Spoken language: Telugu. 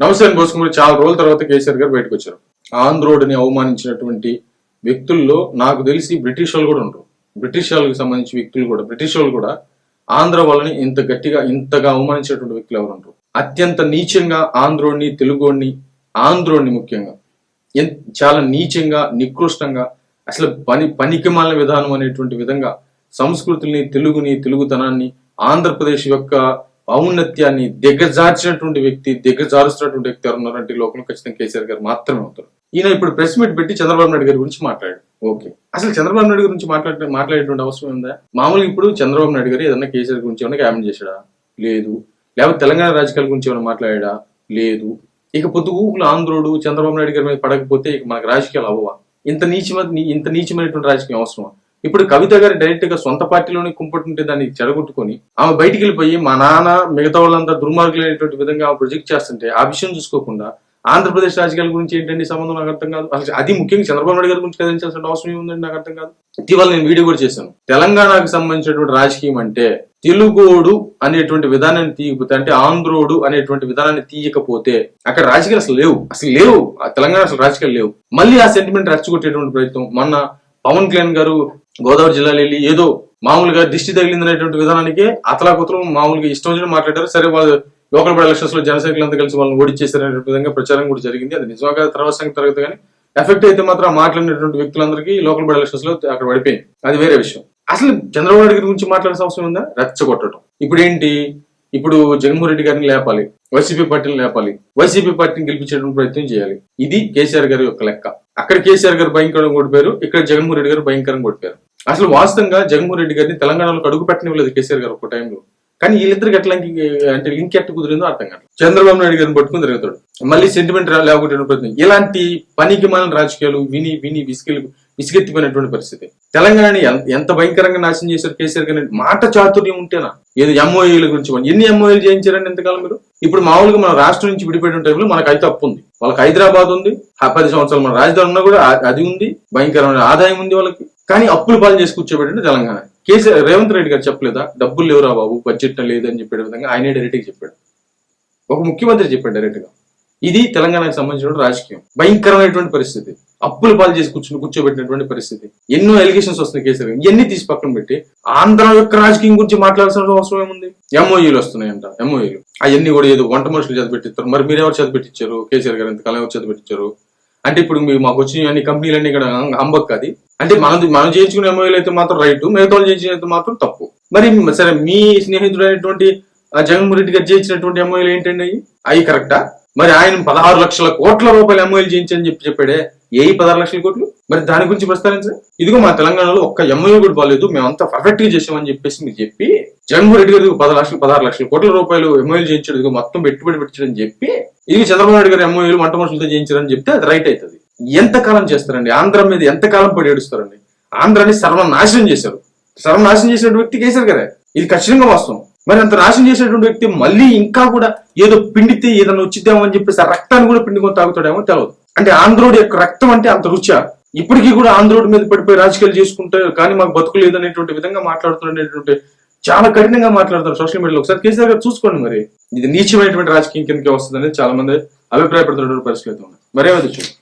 నవసేన్ అని చాలా రోజుల తర్వాత కేసీఆర్ గారు బయటకు వచ్చారు. ఆంధ్రోడ్ని అవమానించినటువంటి వ్యక్తుల్లో నాకు తెలిసి బ్రిటిష్ వాళ్ళు కూడా ఉంటారు బ్రిటిష్ వాళ్ళకి సంబంధించిన వ్యక్తులు కూడా బ్రిటిష్ వాళ్ళు కూడా ఆంధ్ర వాళ్ళని ఇంత గట్టిగా ఇంతగా అవమానించినటువంటి వ్యక్తులు ఎవరు ఉంటారు అత్యంత నీచంగా ఆంధ్రోడిని తెలుగోడిని ఆంధ్రోడిని ముఖ్యంగా చాలా నీచంగా నికృష్టంగా అసలు పని పనికిమాల విధానం అనేటువంటి విధంగా సంస్కృతుల్ని తెలుగుని తెలుగుతనాన్ని ఆంధ్రప్రదేశ్ యొక్క ఔన్నత్యాన్ని దిగజార్చినటువంటి వ్యక్తి దిగజారుస్తున్నటువంటి వ్యక్తి ఎవరు ఉన్నారంటే లోకంలో ఖచ్చితంగా కేసీఆర్ గారు మాత్రమే అవుతారు. ఈయన ఇప్పుడు ప్రెస్ మీట్ పెట్టి చంద్రబాబు నాయుడు గారి గురించి మాట్లాడు ఓకే. అసలు చంద్రబాబు నాయుడు గురించి మాట్లాడే మాట్లాడేటువంటి అవసరం ఉందా? మామూలుగా ఇప్పుడు చంద్రబాబు నాయుడు గారు ఏదన్నా కేసీఆర్ గురించి ఏమైనా క్యామెంట్ చేశాడా? లేదు. లేకపోతే తెలంగాణ రాజకీయాల గురించి ఏమైనా మాట్లాడా లేదు. ఇక పొద్దుగూకులు ఆంధ్రుడు చంద్రబాబు నాయుడు గారి మీద పడకపోతే ఇక మనకు రాజకీయాలు అవ్వవా? ఇంత నీచమ ఇంత నీచమైనటువంటి రాజకీయం అవసరమా? ఇప్పుడు కవిత గారు డైరెక్ట్గా సొంత పార్టీలోనే కుంపటుంటే దాన్ని చెడగొట్టుకుని ఆమె బయటికి వెళ్ళిపోయి మా నాన్న మిగతా వాళ్ళంతా దుర్మార్గులైనటువంటి విధంగా ఆమె ప్రొజెక్ట్ చేస్తుంటే ఆ విషయం చూసుకోకుండా ఆంధ్రప్రదేశ్ రాజకీయాల గురించి ఏంటండి సంబంధం? నాకు అర్థం కాదు. అసలు అది ముఖ్యంగా చంద్రబాబు నాయుడు గారి గురించి కదించాల్సిన అవసరం ఏముందండి నాకు అర్థం కాదు. ఇటీవల నేను వీడియో కూడా చేశాను. తెలంగాణకు సంబంధించినటువంటి రాజకీయం అంటే తెలుగోడు అనేటువంటి విధానాన్ని తీయకపోతే అంటే ఆంధ్రోడు అనేటువంటి విధానాన్ని తీయకపోతే అక్కడ రాజకీయాలు అసలు లేవు. అసలు లేవు. ఆ తెలంగాణ అసలు రాజకీయాలు లేవు. మళ్ళీ ఆ సెంటిమెంట్ రచ్చగొట్టేటువంటి ప్రయత్నం మొన్న పవన్ కళ్యాణ్ గారు గోదావరి జిల్లాలో వెళ్ళి ఏదో మామూలుగా దిష్టి తగిలింది అనేటువంటి విధానానికి అతలాకుతలం మామూలుగా ఇష్టం వచ్చిన మాట్లాడారు. సరే వాళ్ళు లోకల్ బై ఎలక్షన్స్లో జనసైనికులంతా కలిసి వాళ్ళని ఓడిచ్చేసారనేటువంటి విధంగా ప్రచారం కూడా జరిగింది. అది నిజంగా తర్వాత సంగతి తరగతి కానీ ఎఫెక్ట్ అయితే మాత్రం మాట్లాడినటువంటి వ్యక్తులందరికీ లోకల్ బాడీ ఎలక్షన్స్లో అక్కడ పడిపోయింది. అది వేరే విషయం. అసలు చంద్రబాబు నాయుడు గురించి మాట్లాడే అవసరం ఉందా? రెచ్చగొట్టడం. ఇప్పుడు ఏంటి? ఇప్పుడు జగన్మోహన్ రెడ్డి గారిని లేపాలి. వైసీపీ పార్టీని లేపాలి. వైసీపీ పార్టీని గెలిపించడం ప్రయత్నం చేయాలి. ఇది కేసీఆర్ గారి యొక్క లెక్క. అక్కడ కేసీఆర్ గారు భయంకరంగా కొట్టిపోయారు ఇక్కడ జగన్మోహన్ రెడ్డి గారు భయంకరంగా కొట్టిపోయారు అసలు వాస్తవంగా జగన్మోహన్ రెడ్డి గారిని తెలంగాణలో అడుగు పెట్టనివ్వలేదు కేసీఆర్ గారు ఒక టైంలో కానీ వీళ్ళిద్దరికి ఎట్లా అంటే లింక్ ఎట్ట కుదిరిందో అర్థం కాదు చంద్రబాబు నాయుడు గారిని పట్టుకుని తిరుగుతాడు. మళ్ళీ సెంటిమెంట్ లేకుండా ప్రయత్నం ఇలాంటి పనికి మాలిన రాజకీయాలు విని విని విసిగిలి విసిగెత్తిపోయినటువంటి పరిస్థితి. తెలంగాణని ఎంత భయంకరంగా నాశనం చేశారు కేసీఆర్ గారి మాట చాతుర్యం ఉంటేనా? ఏదో ఎంఓఏల గురించి ఎన్ని ఎంఓఏలు చేయించారండి ఎంతకాలం మీరు? ఇప్పుడు మామూలుగా మన రాష్ట్రం నుంచి విడిపోయిన టైంలో మనకు అయితే అప్పు ఉంది. వాళ్ళకి హైదరాబాద్ ఉంది. ఆ పది సంవత్సరాలు మన రాజధాని ఉన్నా కూడా అది ఉంది. భయంకరమైన ఆదాయం ఉంది వాళ్ళకి. కానీ అప్పులు పాలు చేసి కూర్చోబెట్టండి తెలంగాణ. కేసీఆర్ రేవంత్ రెడ్డి గారు చెప్పలేదా? డబ్బులు లేవురా బాబు బడ్జెట్ లేదని చెప్పే విధంగా ఆయనే డైరెక్ట్గా చెప్పాడు. ఒక ముఖ్యమంత్రి చెప్పాడు డైరెక్ట్గా. ఇది తెలంగాణకు సంబంధించిన రాజకీయం. భయంకరమైనటువంటి పరిస్థితి. అప్పులు పాలు చేసి కూర్చుని కూర్చోబెట్టినటువంటి పరిస్థితి. ఎన్నో ఎలిగేషన్స్ వస్తున్నాయి కేసీఆర్ ఇవన్నీ తీసి పక్కన పెట్టి ఆంధ్ర యొక్క రాజకీయం గురించి మాట్లాడాల్సిన అవసరం ఏముంది? ఎంఓఈలు వస్తున్నాయంట ఎంఓయూలు అవన్నీ కూడా ఏదో వంట మనుషులు చదివిపెట్టిస్తారు మరి మీరు ఎవరు చదివిపెట్టించారు కేసీఆర్ గారు ఎంతకాలం ఎవరు చదివిపెట్టించారు అంటే ఇప్పుడు మాకు వచ్చిన అన్ని కంపెనీలన్నీ ఇక్కడ అంబక్ అది? అంటే మనం మనం చేయించుకునే ఎంఓఈలు అయితే మాత్రం రైట్ మిగతా వాళ్ళు చేయించిన మాత్రం తప్పు. మరి సరే మీ స్నేహితుడు అయినటువంటి జగన్మోహన్ రెడ్డి గారు చేయించినటువంటి ఎంఓఈలు ఏంటండి అవి కరెక్టా మరి ఆయన పదహారు లక్షల కోట్ల రూపాయల ఎంఓఈలు చేయించని చెప్పి చెప్పాడే ఏ పదహారు లక్షల కోట్లు? మరి దాని గురించి ప్రస్తావించండి ఇదిగో మా తెలంగాణలో ఒక్క ఎంఓఈ కూడా బాగాలేదు మేమంతా పర్ఫెక్ట్గా చేసామని చెప్పేసి మీరు చెప్పి జగన్మోహన్ రెడ్డి గారు పది లక్షలు పదహారు లక్షల కోట్ల రూపాయలు ఎంఓఈలు చేయించాడు ఇదిగో మొత్తం పెట్టుబడి పెట్టాడని చెప్పి ఇది చంద్రబాబు నాయుడు గారు ఎంఓఈలు వంట మనుషులతో చేయించారని చెప్తే అది రైట్ అవుతుంది. ఎంతకాలం చేస్తారండి? ఆంధ్ర మీద ఎంతకాలం పడి ఏడుస్తారండి? ఆంధ్రాని సర్వనాశనం చేశారు. సర్వనాశనం చేసినటువంటి వ్యక్తి కేసీఆర్ గారే. ఇది ఖచ్చితంగా వాస్తవం. మరి అంత నాశనం చేసినటువంటి వ్యక్తి మళ్ళీ ఇంకా కూడా ఏదో పిండితే ఏదైనా వచ్చిద్దామో అని చెప్పేసి ఆ రక్తాన్ని కూడా పిండుకొని తాగుతాడేమో తెలియదు అంటే ఆంధ్రోడి యొక్క రక్తం అంటే అంత రుచా. ఇప్పటికీ కూడా ఆంధ్రోడి మీద పడిపోయి రాజకీయాలు చేసుకుంటే కానీ మాకు బతుకు లేదనేటువంటి విధంగా మాట్లాడుతున్నటువంటి చాలా కఠినంగా మాట్లాడతారు సోషల్ మీడియాలో. ఒకసారి కేసీఆర్ గారు చూసుకోండి మరి. ఇది నీచమైనటువంటి రాజకీయం కిందకి వస్తుంది అనేది చాలా మంది అభిప్రాయపడుతున్నటువంటి పరిస్థితులు అయితే ఉన్నాయి మరేమది చూడండి